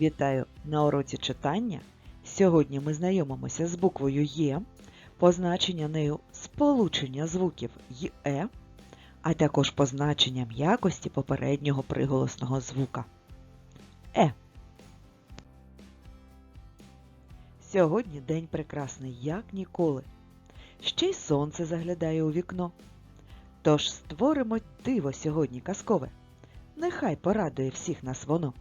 Вітаю на уроці читання. Сьогодні ми знайомимося з буквою Є, позначення нею сполучення звуків ЙЕ, а також позначенням якості попереднього приголосного звука. Е. Сьогодні день прекрасний, як ніколи. Ще й сонце заглядає у вікно. Тож створимо диво сьогодні казкове. Нехай порадує всіх нас воно.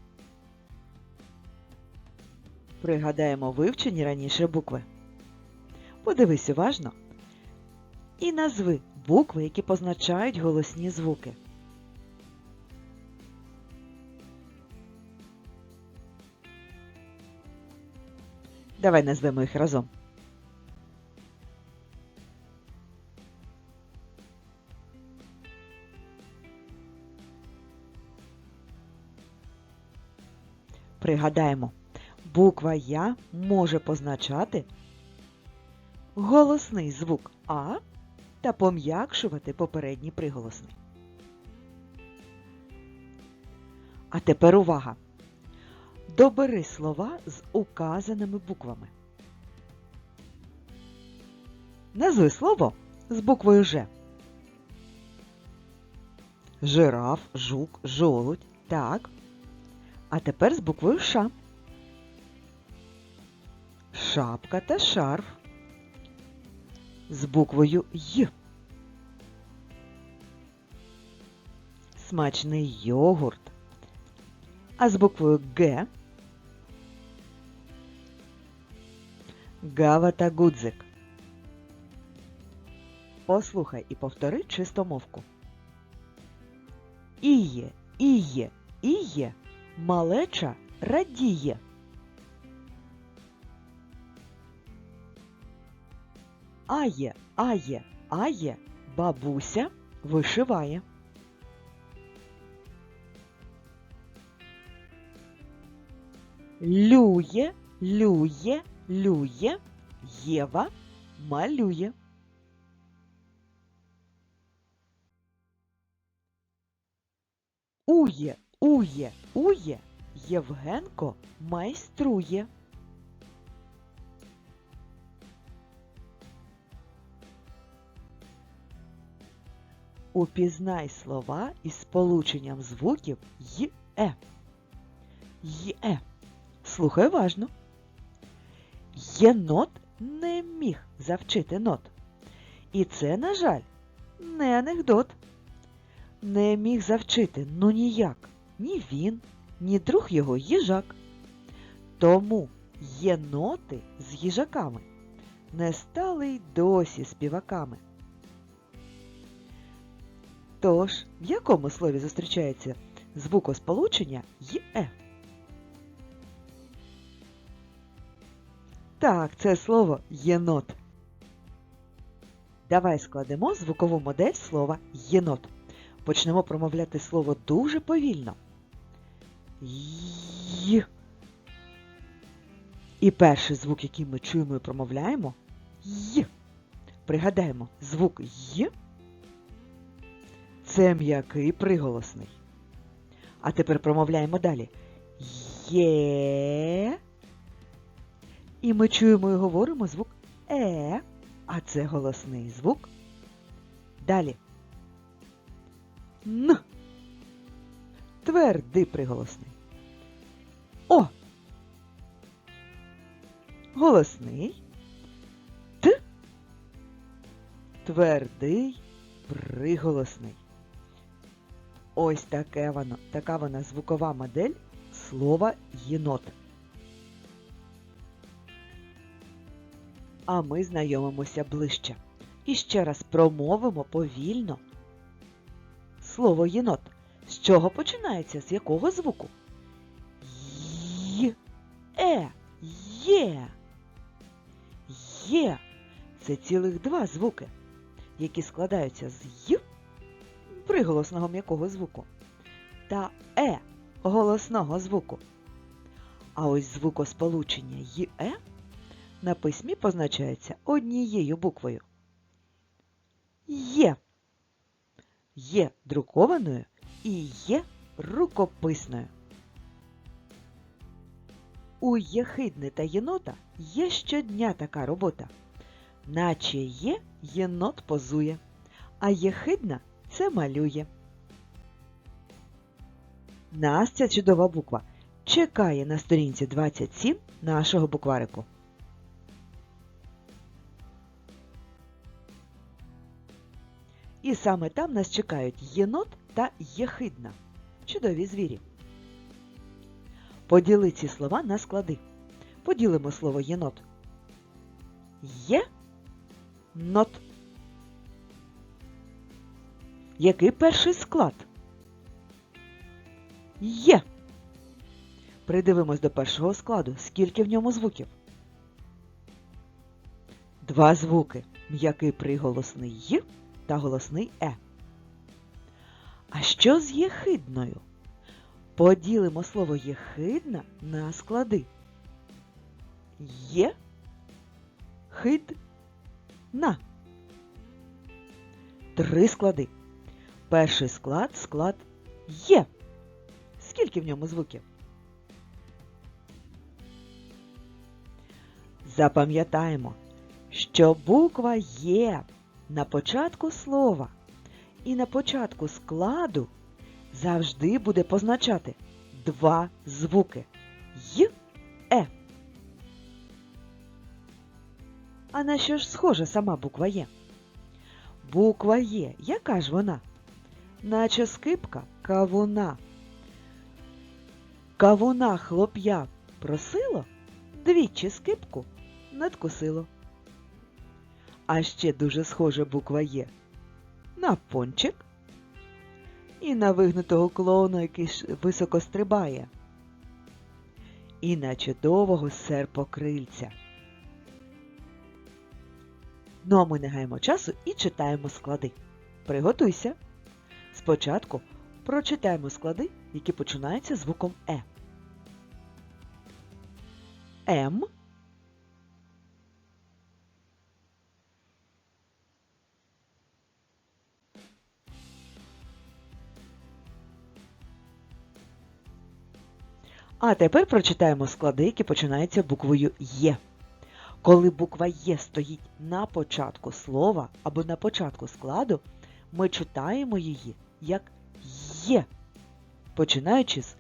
Пригадаємо вивчені раніше букви. Подивись уважно і назви букви, які позначають голосні звуки. Давай назвемо їх разом. Пригадаємо, буква Я може позначати голосний звук А та пом'якшувати попередній приголосний. А тепер увага! Добери слова з указаними буквами. Назви слово з буквою Ж. Жираф, жук, жолудь. Так. А тепер з буквою Ш. Шапка та шарф. З буквою Й. Смачний йогурт. А з буквою Г. Гава та гудзик. Послухай і повтори чистомовку. Іє, іє, іє, малеча радіє. Ає, ає, ає, бабуся вишиває. Лює, лює, лює, Єва малює. Ує, ує, ує, Євгенко майструє. Упізнай слова із сполученням звуків й-е. Й-е. Слухай уважно. Єнот не міг завчити нот. І це, на жаль, не анекдот. Не міг завчити ну ніяк ні він, ні друг його їжак. Тому єноти з їжаками не стали й досі співаками. Тож, в якому слові зустрічається звукосполучення є? Так, це слово єнот. Давай складемо звукову модель слова єнот. Почнемо промовляти слово дуже повільно. Й. І перший звук, який ми чуємо і промовляємо й. Пригадаємо, звук й це м'який приголосний. А тепер промовляємо далі. Є. І ми чуємо і говоримо звук Е, а це голосний звук. Далі. Н. Твердий приголосний. О. Голосний. Т. Твердий приголосний. Ось таке воно, така вона звукова модель слова єнот. А ми знайомимося ближче. І ще раз промовимо повільно слово єнот. З чого починається? З якого звуку? Й. Е. Є. Є. Це цілих два звуки, які складаються з Й приголосного м'якого звуку та Е голосного звуку. А ось звукосполучення ЄЕ на письмі позначається однією буквою. Є. Є друкованою і є рукописною. У єхидни та єнота є щодня така робота. Наче є, єнот позує, а єхидна це малює. Нас ця чудова буква чекає на сторінці 27 нашого букварику. І саме там нас чекають єнот та єхидна. Чудові звірі. Поділи ці слова на склади. Поділимо слово єнот. Є нот. Який перший склад? Є. Придивимось до першого складу. Скільки в ньому звуків? Два звуки. М'який приголосний «й» та голосний Е. А що з єхидною? Поділимо слово єхидна на склади. Є хид на. Три склади. Перший склад склад є. Скільки в ньому звуків? Запам'ятаємо, що буква Є на початку слова і на початку складу завжди буде позначати два звуки Й, Е. А на що ж схожа сама буква Є? Буква Є, яка ж вона? Наче скипка кавуна. Кавуна хлоп'я просило, двічі скипку надкусило. А ще дуже схожа буква Є на пончик і на вигнутого клоуна, який високо стрибає, і на чудового серпокрильця. Ну а ми не гаємо часу і читаємо склади. Приготуйся! Спочатку прочитаємо склади, які починаються звуком Е. М. А тепер прочитаємо склади, які починаються буквою Є. Коли буква Є стоїть на початку слова або на початку складу, ми читаємо її як Є, починаючи з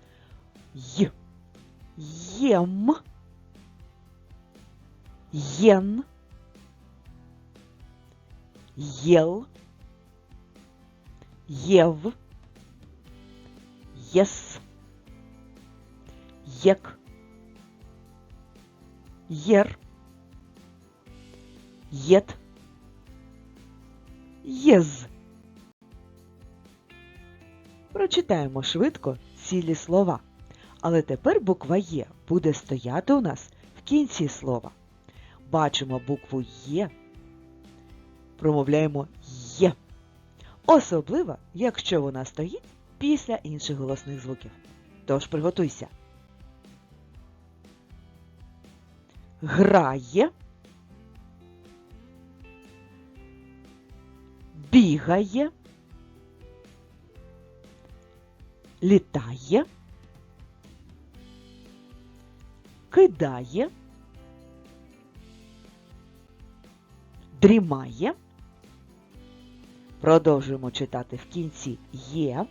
Й. Єм. Єн. Єл. Єв. Єс. Єк. Єр. Єт. Єз. Прочитаємо швидко цілі слова. Але тепер буква Є буде стояти у нас в кінці слова. Бачимо букву Є. Промовляємо Є. Особливо, якщо вона стоїть після інших голосних звуків. Тож приготуйся. Грає. Бігає. Літає. Кидає. Дрімає. Продовжуємо читати в кінці є.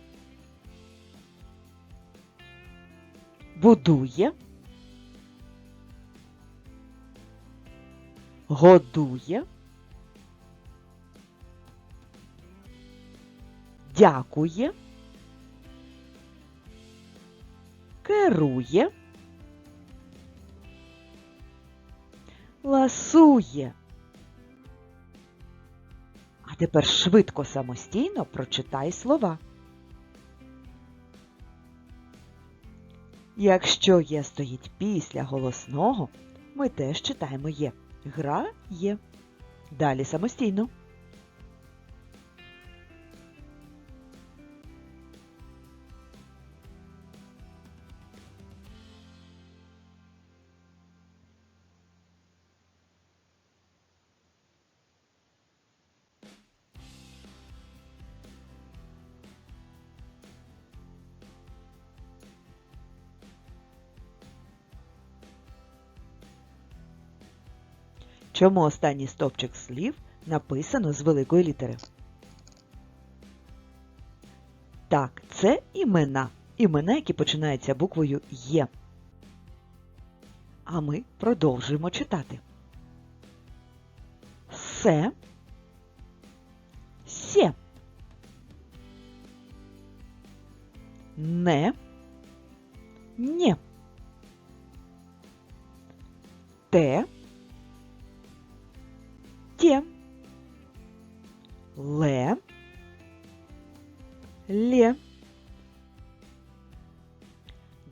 Будує. Годує. Дякує. Керує. Ласує. А тепер швидко самостійно прочитай слова. Якщо є стоїть після голосного, ми теж читаємо є. Гра є. Далі самостійно. Чому останній стовпчик слів написано з великої літери? Так, це імена. Імена, які починаються буквою Є. А ми продовжуємо читати. Се. Сє. Не. Нє. Те. Те. Ле. Лє.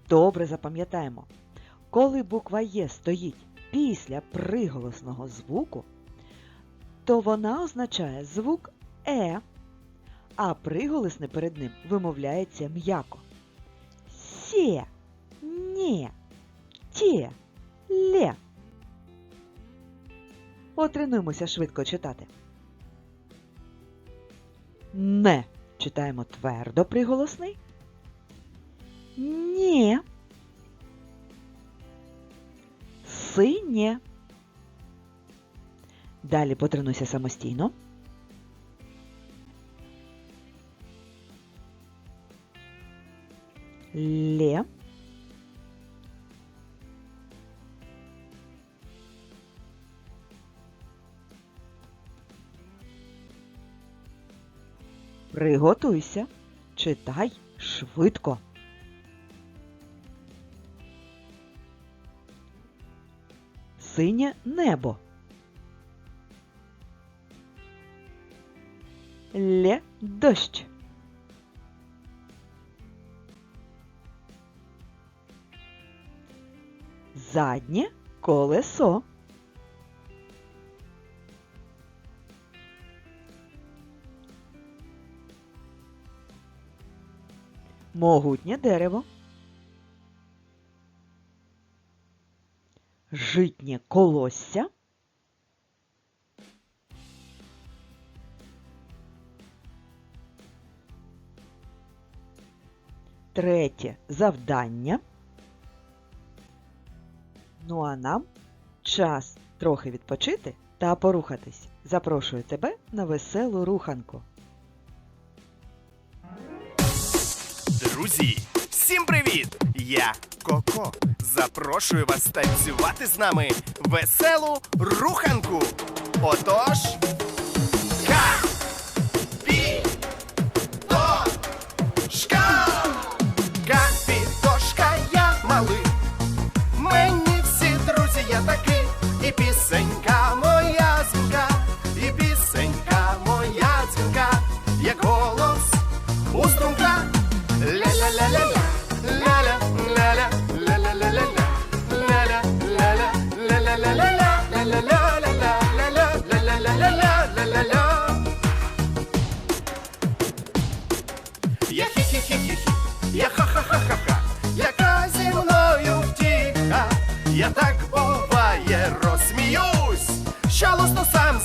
Добре запам'ятаємо. Коли буква Є стоїть після приголосного звуку, то вона означає звук Е, а приголосне перед ним вимовляється м'яко. Сє, нє, тє, Потренуємося швидко читати. Не читаємо твердо приголосний. Ні. Синє. Далі потренуйся самостійно. Ле. Приготуйся. Читай швидко. Синє небо. Лє дощ. Заднє колесо. Могутнє дерево. Житнє колосся. Третє завдання. Ну а нам час трохи відпочити та порухатись. Запрошую тебе на веселу руханку. Друзі, всім привіт! Я Коко. Запрошую вас танцювати з нами веселу руханку. Отож.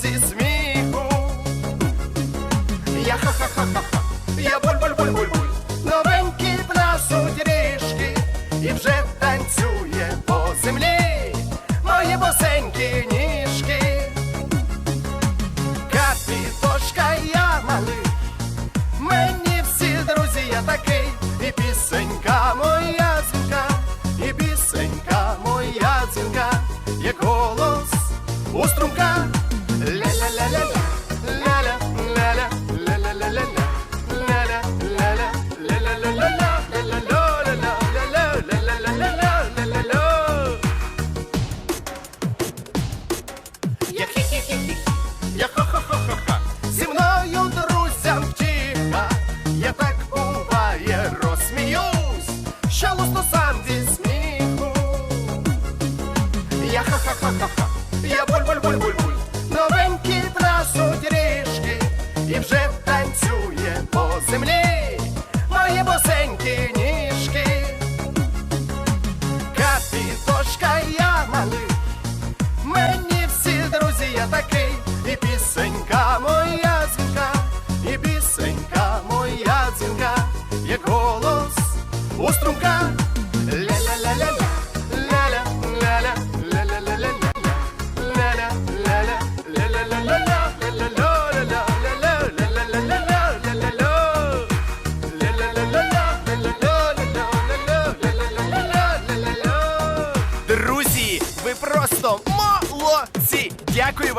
Francis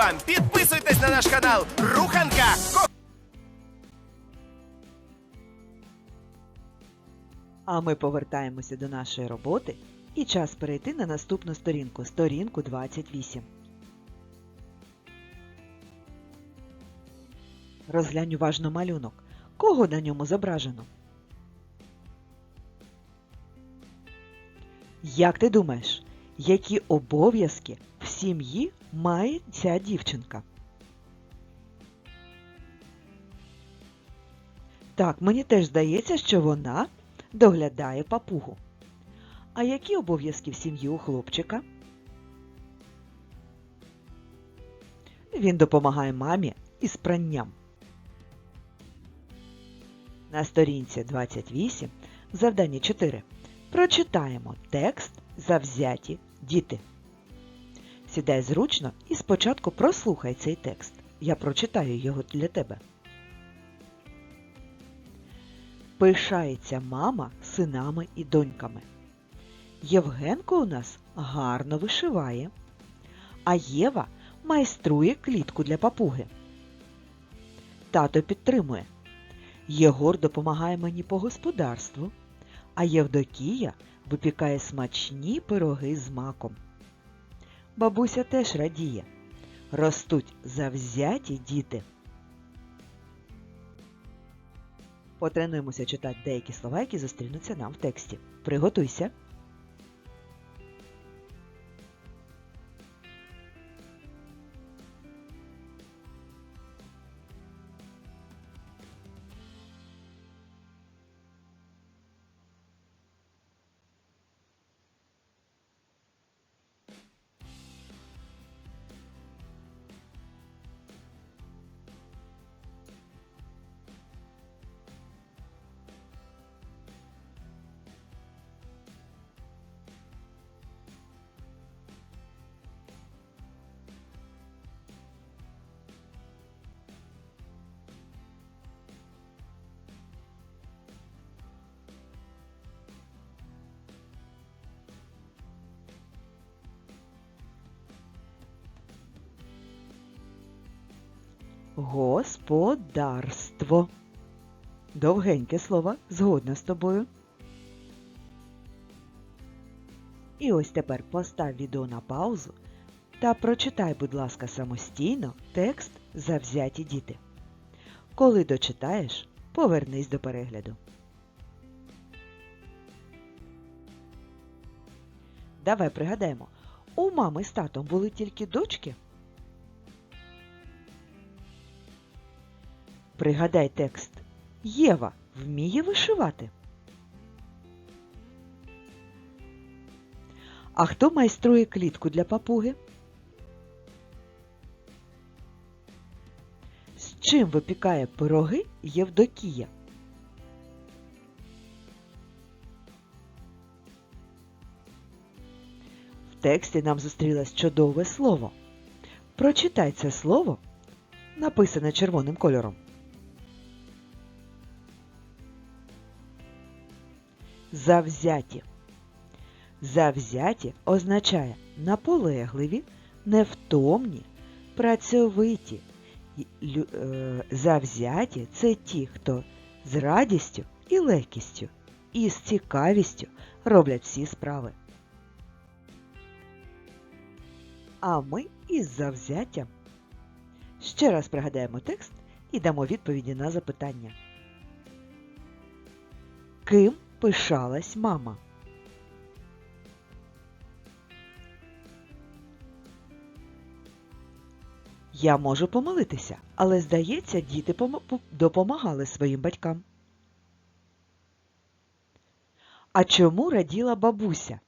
вам! Підписуйтесь на наш канал Руханка! А ми повертаємося до нашої роботи і час перейти на наступну сторінку, сторінку 28. Розглянь уважно малюнок. Кого на ньому зображено? Як ти думаєш, які обов'язки в сім'ї має ця дівчинка? Так, мені теж здається, що вона доглядає папугу. А які обов'язки в сім'ї у хлопчика? Він допомагає мамі із пранням. На сторінці 28, завдання 4, прочитаємо текст Завзяті діти. Сідай зручно і спочатку прослухай цей текст. Я прочитаю його для тебе. Пишається мама синами і доньками. Євгенко у нас гарно вишиває, а Єва майструє клітку для папуги. Тато підтримує. Єгор допомагає мені по господарству, а Євдокія випікає смачні пироги з маком. Бабуся теж радіє. Ростуть завзяті діти. Потренуємося читати деякі слова, які зустрінуться нам в тексті. Приготуйся. Господарство. Довгеньке слово, згодна з тобою. І ось тепер постав відео на паузу та прочитай, будь ласка, самостійно текст Завзяті діти. Коли дочитаєш, повернись до перегляду. Давай пригадаємо, у мами з татом були тільки дочки. Пригадай текст. Єва вміє вишивати. А хто майструє клітку для папуги? З чим випікає пироги Євдокія? В тексті нам зустрілось чудове слово. Прочитай це слово, написане червоним кольором. Завзяті. Завзяті означає наполегливі, невтомні, працьовиті. Е, Завзяті це ті, хто з радістю і легкістю, і з цікавістю роблять всі справи. А ми із завзяттям. Ще раз пригадаємо текст і дамо відповіді на запитання. Ким пишалась мама? Я можу помилитися, але здається, діти допомагали своїм батькам. А чому раділа бабуся?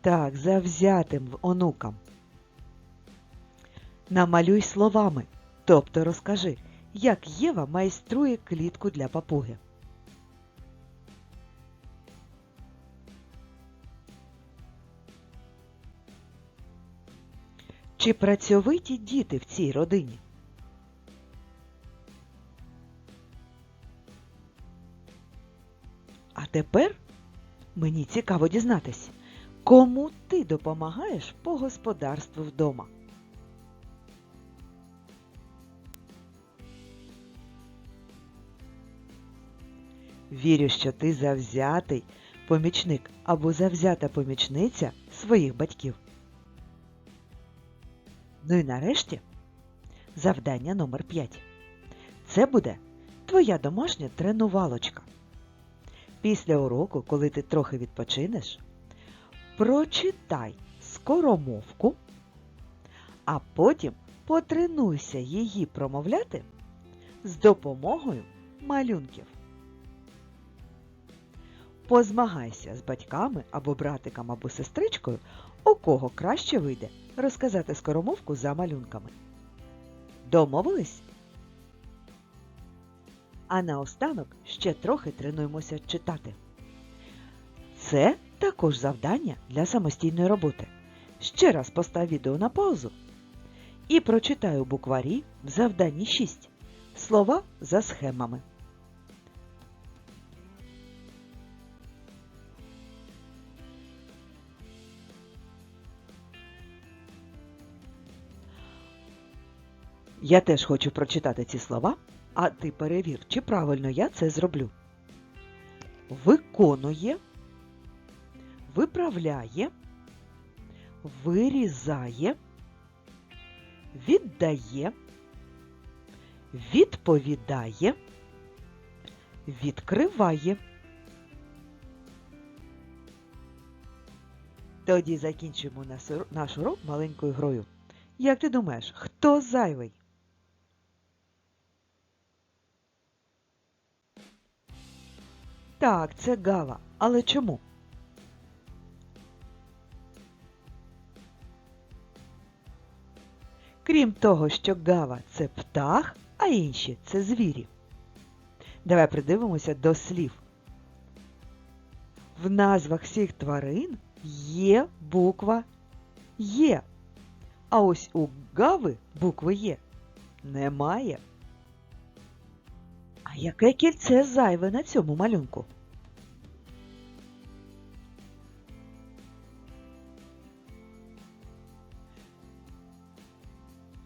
Так, завзятим онукам. Намалюй словами, тобто розкажи, як Єва майструє клітку для папуги. Чи працьовиті діти в цій родині? А тепер Мені цікаво дізнатись, кому ти допомагаєш по господарству вдома. Вірю, що ти завзятий помічник або завзята помічниця своїх батьків. Ну і нарешті завдання номер 5. Це буде твоя домашня тренувалочка. Після уроку, коли ти трохи відпочинеш, прочитай скоромовку, а потім потренуйся її промовляти з допомогою малюнків. Позмагайся з батьками або братиком або сестричкою, у кого краще вийде розказати скоромовку за малюнками. Домовились? А наостанок ще трохи тренуємося читати. Це також завдання для самостійної роботи. Ще раз постав відео на паузу і прочитай у букварі в завданні 6 слова за схемами. Я теж хочу прочитати ці слова, а ти перевір, чи правильно я це зроблю. Виконує, виправляє, вирізає, віддає, відповідає, відкриває. Тоді ур- наш урок маленькою грою. Як ти думаєш, хто зайвий? Так, це Гава. Але чому? Крім того, що Гава це птах, а інші це звірі. Давай придивимося до слів. В назвах всіх тварин є буква Є. А ось у Гави букви Є немає. А яке кільце зайве на цьому малюнку?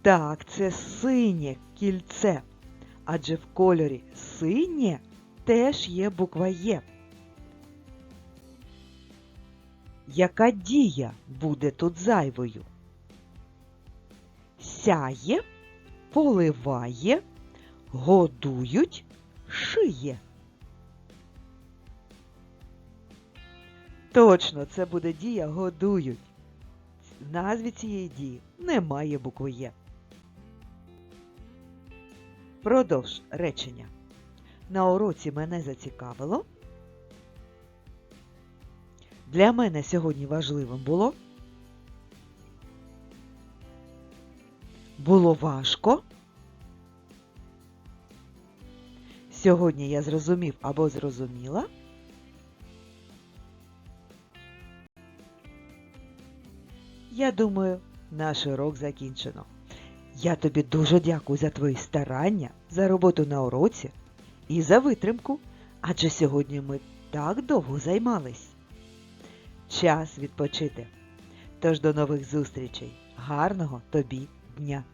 Так, це синє кільце. Адже в кольорі синє теж є буква Є. Яка дія буде тут зайвою? Сяє, поливає, годують, шиє. Точно, це буде дія годують. В назві цієї дії немає букви Є. Продовж речення. На уроці мене зацікавило. Для мене сьогодні важливим було. Було важко. Сьогодні я зрозумів або зрозуміла. Я думаю, наш урок закінчено. Я тобі дуже дякую за твої старання, за роботу на уроці і за витримку, адже сьогодні ми так довго займались. Час відпочити. Тож до нових зустрічей. Гарного тобі дня!